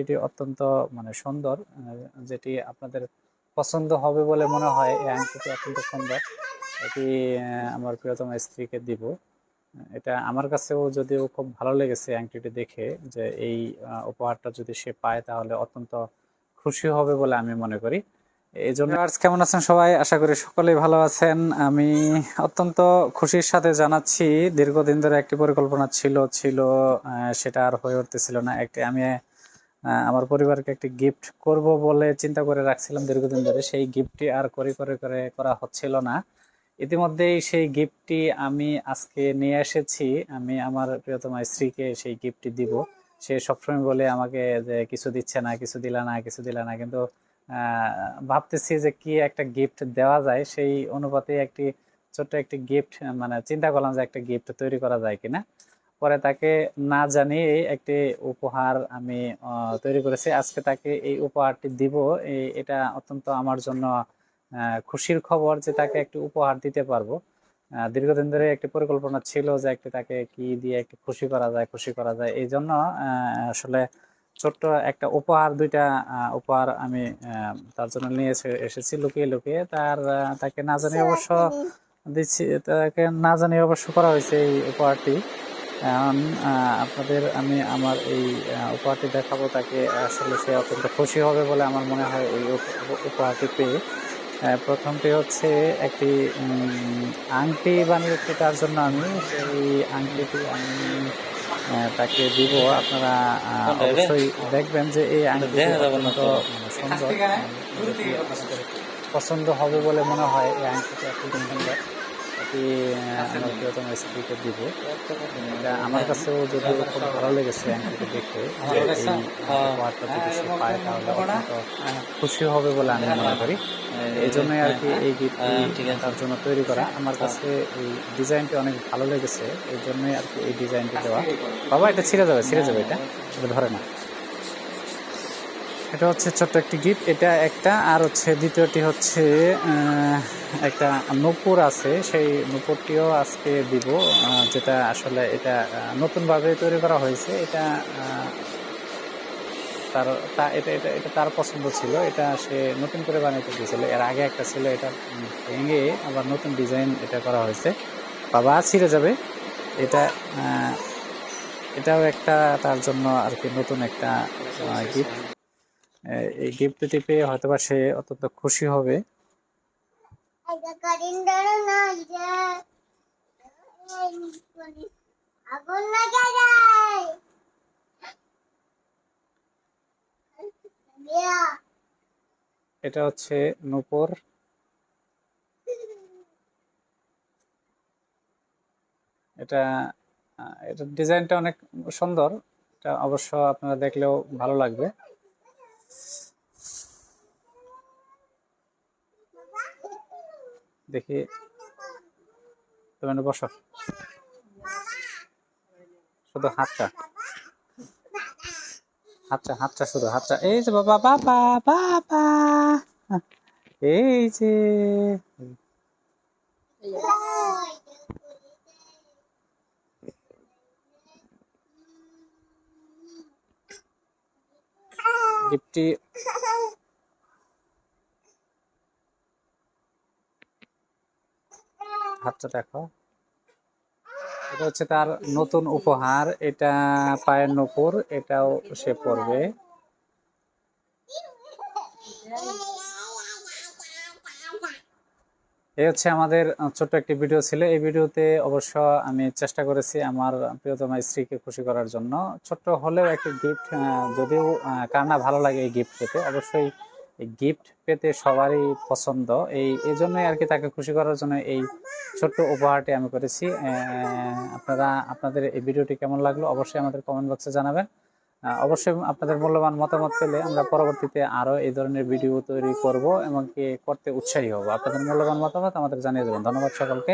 এটি অত্যন্ত মানে সুন্দর যেটি আপনাদের পছন্দ হবে বলে মনে হয়। এই আংটিটি অত্যন্ত সুন্দর। এটি আমার প্রিয়তম স্ত্রীকে দিব। এটা আমার কাছেও যদিও খুব ভালো লেগেছে আংটিটি দেখে যে এই উপহারটা যদি সে পায় তাহলে অত্যন্ত খুশি হবে বলে আমি মনে করি। এই জন্য Viewers, কেমন আছেন সবাই? আশা করি সকলেই ভালো আছেন। আমি অত্যন্ত খুশির সাথে জানাচ্ছি দীর্ঘদিন ধরে একটি পরিকল্পনা ছিল ছিল সেটা আর হয়ে উঠতেছিল না। একটি আমি আমার পরিবারকে একটি গিফট করব বলে চিন্তা করে রাখছিলাম দীর্ঘদিন ধরে। সেই গিফটটি আর করে করে করে করা হচ্ছিল না। ইতিমধ্যেই সেই গিফটটি আমি আজকে নিয়ে এসেছি। আমি আমার প্রিয়তমা স্ত্রীকে সেই গিফটটি দিব। সে সবসময় বলে আমাকে যে কিছু দিচ্ছে না, কিছু দিলা না, কিছু দিলা না। কিন্তু ভাবতেছি যে কি একটা গিফট দেওয়া যায়। সেই অনুপাতে একটি ছোট্ট একটি গিফট মানে চিন্তা করলাম যে একটা গিফট তৈরি করা যায় কিনা। পরে তাকে না জানিয়ে একটি উপহার আমি তৈরি করেছি। আজকে তাকে এই উপহারটি দিব। এটা অত্যন্ত আমার জন্য খুশির খবর যে তাকে একটি উপহার দিতে পারব। দীর্ঘদিন ধরে একটি পরিকল্পনা ছিল যে একটি তাকে কি দিয়ে একটি খুশি করা যায় খুশি করা যায়। এই জন্য আহ, আসলে ছোট্ট একটা উপহার দুইটা উপহার আমি আহ, তার জন্য নিয়ে এসে- এসেছি লুকিয়ে লুকিয়ে। তার তাকে না জানিয়ে অবশ্য দিচ্ছি তাকে না জানিয়ে অবশ্য করা হয়েছে এই উপহারটি। আপনাদের আমি আমার এই উপহারটি দেখাবো তাকে আসলে সে অত্যন্ত খুশি হবে বলে আমার মনে হয় এই উপ- উপ- উপহারটি পেয়ে। প্রথমটি হচ্ছে একটি আংটি বানিয়েছি তার জন্য আমি। সেই আংটিটি আমি তাকে দিব। আপনারা অবশ্যই দেখবেন যে এই আংটি সুন্দর। পছন্দ হবে বলে মনে হয় এই আংটিটি অত্যন্ত সুন্দর। আহ, আমার প্রিয়তম স্ত্রীকে দিব। এটা আমার কাছেও যদিও খুব ভালো লেগেছে আংটিটি দেখে যে এই যদি সে পায় তাহলে অত্যন্ত খুশি হবে বলে আমি মনে করি। এই জন্যই আর কি এই গিফটটি হ্যাঁ, আছে। তার জন্য তৈরি করা। আমার কাছে এই ডিজাইনটি অনেক ভালো লেগেছে এই জন্যই আর কি এই ডিজাইনটি দেওয়া। বাবা এটা ছিঁড়ে যাবে ছিঁড়ে যাবে এটা ধরে না। এটা হচ্ছে ছোট্ট একটি গিফট এটা একটা, আর হচ্ছে দ্বিতীয়টি হচ্ছে একটা নূপুর আছে, সেই নূপুরটিও আজকে দিব যেটা আসলে এটা নতুনভাবে তৈরি করা হয়েছে, এটা তার, তা, এটা এটা এটা তার পছন্দ ছিল, এটা সে নতুন করে বানাইতে দিয়েছিল এর আগে একটা ছিল, এটা ভেঙে আবার নতুন ডিজাইন এটা করা হয়েছে, বাবা ছিঁড়ে যাবে, এটা এটাও একটা তার জন্য আর কি নতুন একটা গিফট এই গিফটটি পেয়ে হয়তোবা সে অত্যন্ত খুশি হবে। এটা হচ্ছে নূপুর। এটা এটার ডিজাইনটা অনেক সুন্দর। এটা অবশ্য আপনারা দেখলেও ভালো লাগবে। দেখি। তুমি বসো। শুধু হাতটা। হাতটা হাতটা শুধু, হাতটা। এই যে বাবা বাবা বাবা। এই যে। গিফটটি হাতটা দেখো। এটা হচ্ছে তার নতুন উপহার। এটা পায়ের নপুর এটাও সে পরবে। এই হচ্ছে আমাদের ছোট্ট একটি ভিডিও ছিল। এই ভিডিওতে অবশ্য আমি চেষ্টা করেছি আমার প্রিয়তমা স্ত্রীকে খুশি করার জন্য। ছোট্ট হলেও একটি গিফট যদিও কার না ভালো লাগে এই গিফট পেতে, অবশ্যই গিফট পেতে সবারই পছন্দ। এই এই জন্যই আর কি তাকে খুশি করার জন্য এই ছোট্ট উপহারটি আমি করেছি। আপনারা, আপনাদের এই ভিডিওটি কেমন লাগল অবশ্যই আমাদের কমেন্ট বক্সে জানাবেন। অবশ্যই আপনাদের মূল্যবান মতামত পেলে আমরা পরবর্তীতে আরও এই ধরনের ভিডিও তৈরি করব এমনকি করতে উৎসাহী হব। আপনাদের মূল্যবান মতামত আমাদের জানিয়ে দেবেন। ধন্যবাদ সকলকে।